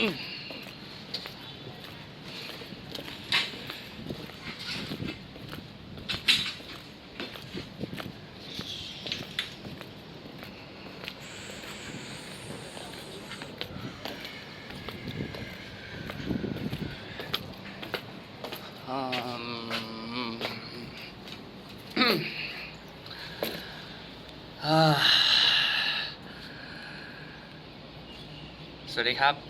สวัสดีครับ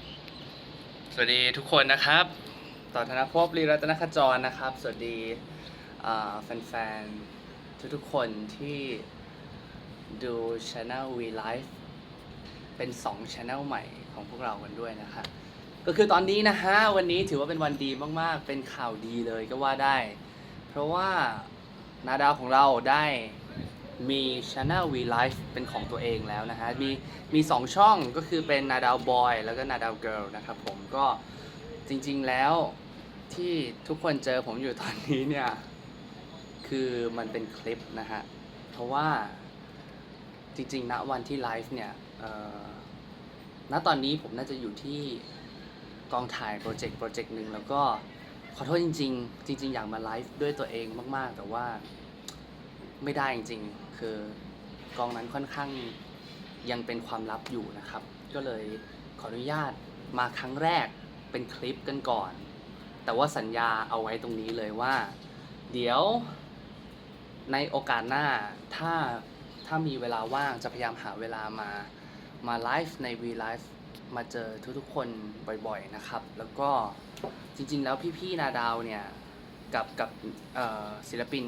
สวัสดีทุกคนนะครับ ต่อธนภพลีรัตนขจรนะครับ สวัสดีแฟนๆ ทุกๆ คนที่ดู Channel V Live เป็น 2 Channel ใหม่ของพวกเรากันด้วยนะครับ ก็คือตอนนี้นะฮะ วันนี้ถือว่าเป็นวันดีมากๆ เป็นข่าวดีเลยก็ว่าได้ เพราะว่านาดาวของเราได้ มี Channel V Live เป็นของตัวเองแล้วนะฮะ มีมี2ช่องก็คือเป็นนาดาวบอยแล้วก็นาดาวเกิร์ลนะครับผมก็จริงๆแล้วที่ทุกคนเจอผมอยู่ตอนนี้เนี่ย คือมันเป็นคลิปนะฮะ เพราะว่าจริงๆณวันที่ไลฟ์เนี่ยณตอนนี้ผมน่าจะอยู่ที่กองถ่ายโปรเจกต์โปรเจกต์หนึ่งแล้วก็ขอโทษจริง ๆ จริง ๆ อยากมาไลฟ์ด้วยตัวเองมาก ๆ แต่ว่า ไม่ได้จริงๆ คือกองนั้นค่อนข้างยังเป็นความลับอยู่นะครับ ก็เลยขออนุญาตมาครั้งแรกเป็นคลิปกันก่อน แต่ว่าสัญญาเอาไว้ตรงนี้เลยว่า เดี๋ยวในโอกาสหน้าถ้าถ้ามีเวลาว่างจะพยายามหาเวลามามาไลฟ์ใน V Live มาเจอทุกๆคนบ่อยๆนะครับ แล้วก็จริงๆแล้วพี่ๆนาดาวเนี่ยกับกับศิลปิน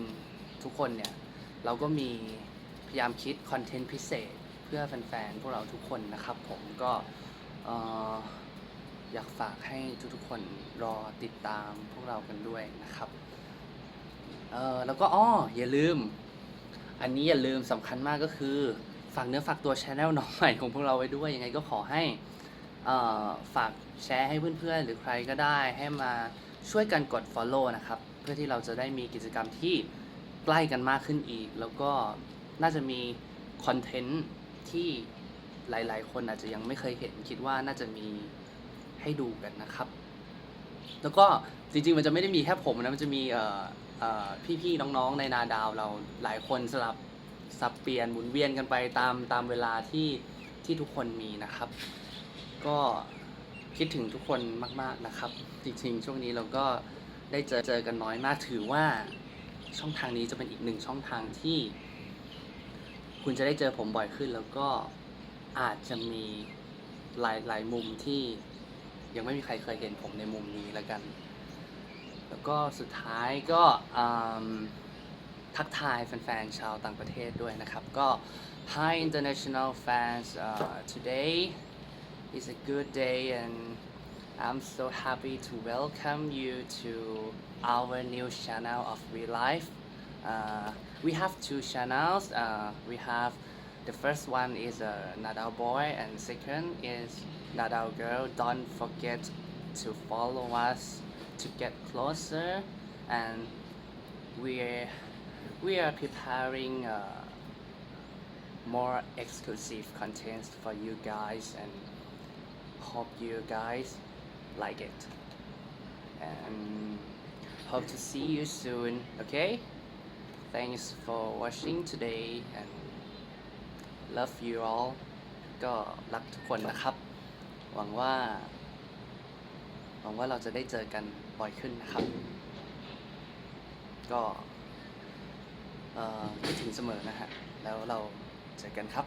ทุกคนเนี่ย เราก็มีพยายามคิดคอนเทนต์พิเศษเพื่อแฟนๆ พวกเราทุกคนนะครับผมก็ออยากฝากให้ทุกๆคนรอติดตามพวกเรากันด้วยนะครับเออแล้วก็อ้ออย่าลืม อันนี้อย่าลืมสำคัญมากก็คือฝากเนื้อฝากตัวช anel น้องใหม่ของพวกเราไว้ด้วย ยังไงก็ขอให้ฝากแชร์ให้เพื่อนๆ หรือใครก็ได้ให้มาช่วยกันกด follow นะครับ เพื่อที่เราจะได้มีกิจกรรมที่ ใกล้กันมากขึ้นอีก แล้วก็น่าจะมีคอนเทนต์ที่หลาย ๆ คนอาจจะยังไม่เคยเห็นคิดว่าน่าจะมีให้ดูกันนะครับ แล้วก็จริง ๆ มันจะไม่ได้มีแค่ผมนะ มันจะมีพี่ๆน้อง ๆ ในนาดาวเราหลายคนสลับสับเปลี่ยนหมุนเวียนกันไปตามตามเวลาที่ที่ทุกคนมีนะครับ ก็คิดถึงทุกคนมาก ๆนะครับ จริง ๆ ช่วงนี้เราก็ได้เจอเจอกันน้อยมากถือว่า ช่องทางนี้จะเป็นอีกหนึ่งช่องทางที่ คุณจะได้เจอผมบ่อยขึ้น แล้วก็อาจจะมีหลายหลายมุมที่ยังไม่มีใครเคยเห็นผมในมุมนี้แล้วกัน แล้วก็สุดท้ายก็ทักทายแฟนๆชาวต่างประเทศด้วยนะครับก็ Hi international fans uh, today is a good day and I'm so happy to welcome you to our new channel of Real Life. Uh, we have two channels. Uh, we have the first one is uh, Nadal Boy and second is Nadal Girl. Don't forget to follow us to get closer. And we're we are preparing uh, more exclusive contents for you guys and hope you guys like it and hope to see you soon okay thanks for watching today and love you all ก็รักทุกคนนะครับ หวังว่า หวังว่าเราจะได้เจอกันบ่อยขึ้นนะครับ ก็คิดถึงเสมอนะฮะ แล้วเราเจอกันครับ